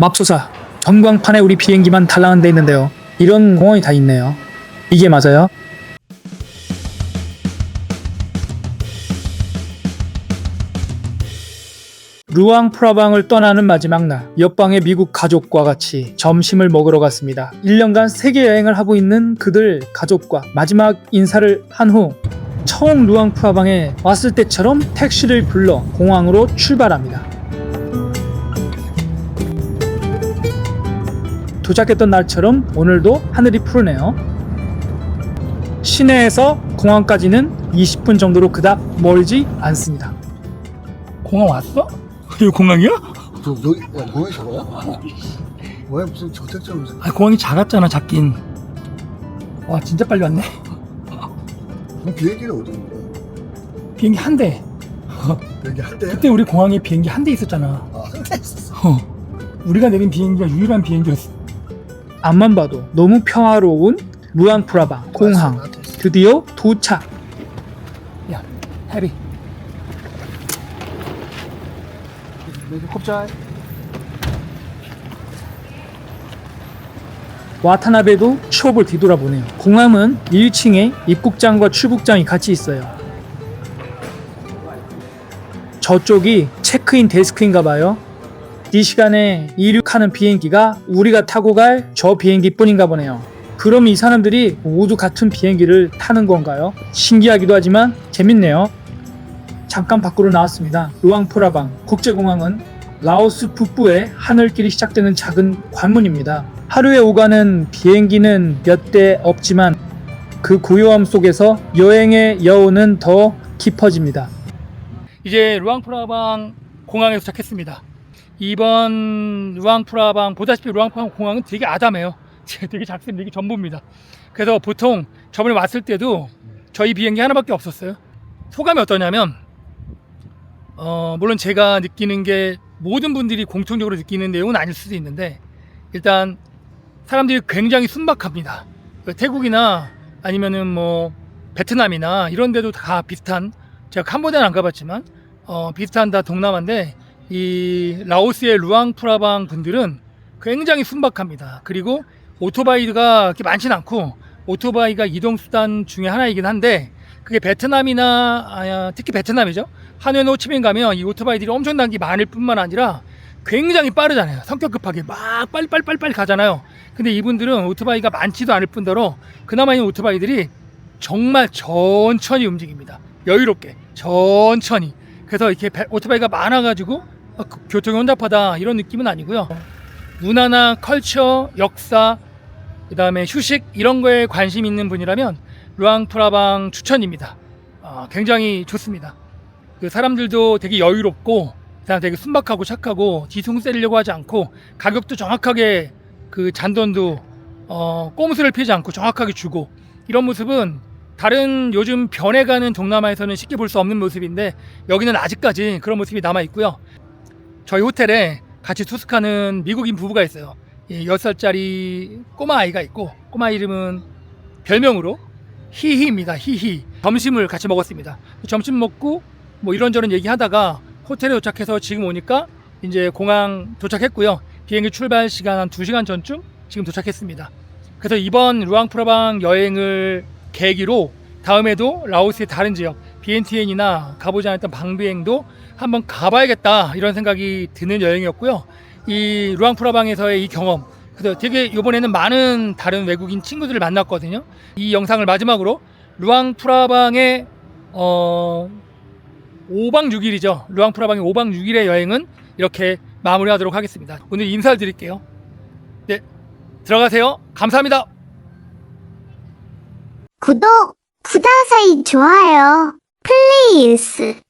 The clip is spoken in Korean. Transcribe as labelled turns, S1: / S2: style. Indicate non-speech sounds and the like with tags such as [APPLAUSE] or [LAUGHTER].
S1: 맙소사 전광판에 우리 비행기만 달랑한 데 있는데요. 이런 공원이 다 있네요. 이게 맞아요? 루앙 프라방을 떠나는 마지막 날 옆방의 미국 가족과 같이 점심을 먹으러 갔습니다. 1년간 세계 여행을 하고 있는 그들 가족과 마지막 인사를 한 후 처음 루앙 프라방에 왔을 때처럼 택시를 불러 공항으로 출발합니다 도착했던 날처럼 오늘도 하늘이 푸르네요. 시내에서 공항까지는 20분 정도로 그닥 멀지 않습니다. 공항 왔어? [LAUGHS] 여기 공항이야?
S2: 저 여기 야 뭐야 저거야? [LAUGHS] 뭐야 무슨 저택점 무슨
S1: 아 공항이 작았잖아 작긴. 와 진짜 빨리 왔네.
S2: 그럼 비행기는 어디 있는 거야?
S1: 비행기 한 대.
S2: 비행기 한 대야?
S1: 그때 우리 공항에 비행기 한 대 있었잖아.
S2: 아 한 대 있었어
S1: 어. 우리가 내린 비행기가 유일한 비행기였어. 앞만 봐도 너무 평화로운 루앙프라방 공항 드디어 도착. 야 해리. 와타나베도 추억을 뒤돌아보네요. 공항은 1층에 입국장과 출국장이 같이 있어요. 저쪽이 체크인 데스크인가 봐요. 이 시간에 이륙하는 비행기가 우리가 타고 갈 저 비행기 뿐인가 보네요. 그럼 이 사람들이 모두 같은 비행기를 타는 건가요? 신기하기도 하지만 재밌네요. 잠깐 밖으로 나왔습니다. 루앙프라방 국제공항은 라오스 북부의 하늘길이 시작되는 작은 관문입니다. 하루에 오가는 비행기는 몇 대 없지만 그 고요함 속에서 여행의 여운은 더 깊어집니다. 이제 루앙프라방 공항에 도착했습니다. 이번 루앙프라방 보다시피 루앙프라방 공항은 되게 아담해요. [LAUGHS] 되게 작습니다. 이게 전부입니다. 그래서 보통 저번에 왔을 때도 저희 비행기 하나밖에 없었어요. 소감이 어떠냐면 어, 물론 제가 느끼는 게 모든 분들이 공통적으로 느끼는 내용은 아닐 수도 있는데 일단 사람들이 굉장히 순박합니다. 그 태국이나 아니면은 뭐 베트남이나 이런 데도 다 비슷한 제가 캄보디아는 안 가봤지만 어, 비슷한 다 동남아인데 이 라오스의 루앙프라방 분들은 굉장히 순박합니다. 그리고 오토바이가 그렇게 많지는 않고 오토바이가 이동 수단 중에 하나이긴 한데 그게 베트남이나 아, 특히 베트남이죠. 하노이 호치민 가면 이 오토바이들이 엄청난 게 많을 뿐만 아니라 굉장히 빠르잖아요. 성격 급하게 막 빨리 빨리 빨리 빨리 가잖아요. 근데 이분들은 오토바이가 많지도 않을 뿐더러 그나마 있는 오토바이들이 정말 천천히 움직입니다. 여유롭게 천천히. 그래서 이렇게 배- 오토바이가 많아가지고 교통이 혼잡하다 이런 느낌은 아니고요. 문화나 컬처, 역사, 그 다음에 휴식 이런 거에 관심 있는 분이라면 루앙프라방 추천입니다. 아, 굉장히 좋습니다. 그 사람들도 되게 여유롭고 그다음 되게 순박하고 착하고 뒤숭 세리려고 하지 않고 가격도 정확하게 그 잔돈도 어, 꼼수를 피지 않고 정확하게 주고 이런 모습은 다른 요즘 변해가는 동남아에서는 쉽게 볼 수 없는 모습인데 여기는 아직까지 그런 모습이 남아 있고요. 저희 호텔에 같이 투숙하는 미국인 부부가 있어요. 예, 6살짜리 꼬마 아이가 있고 꼬마 이름은 별명으로 히히입니다. 히히. 점심을 같이 먹었습니다. 점심 먹고 뭐 이런저런 얘기하다가 호텔에 도착해서 지금 오니까 이제 공항 도착했고요. 비행기 출발 시간 한 2시간 전쯤 지금 도착했습니다. 그래서 이번 루앙프라방 여행을 계기로 다음에도 라오스의 다른 지역 비엔티엔이나 가보지 않았던 방비행도 한번 가봐야겠다 이런 생각이 드는 여행이었고요. 이 루앙프라방에서의 이 경험 그래서 되게 이번에는 많은 다른 외국인 친구들을 만났거든요. 이 영상을 마지막으로 루앙프라방의 어 5박 6일이죠. 루앙프라방의 5박 6일의 여행은 이렇게 마무리하도록 하겠습니다. 오늘 인사를 드릴게요. 네, 들어가세요. 감사합니다.
S3: 구독, 구다사이 좋아요, Please.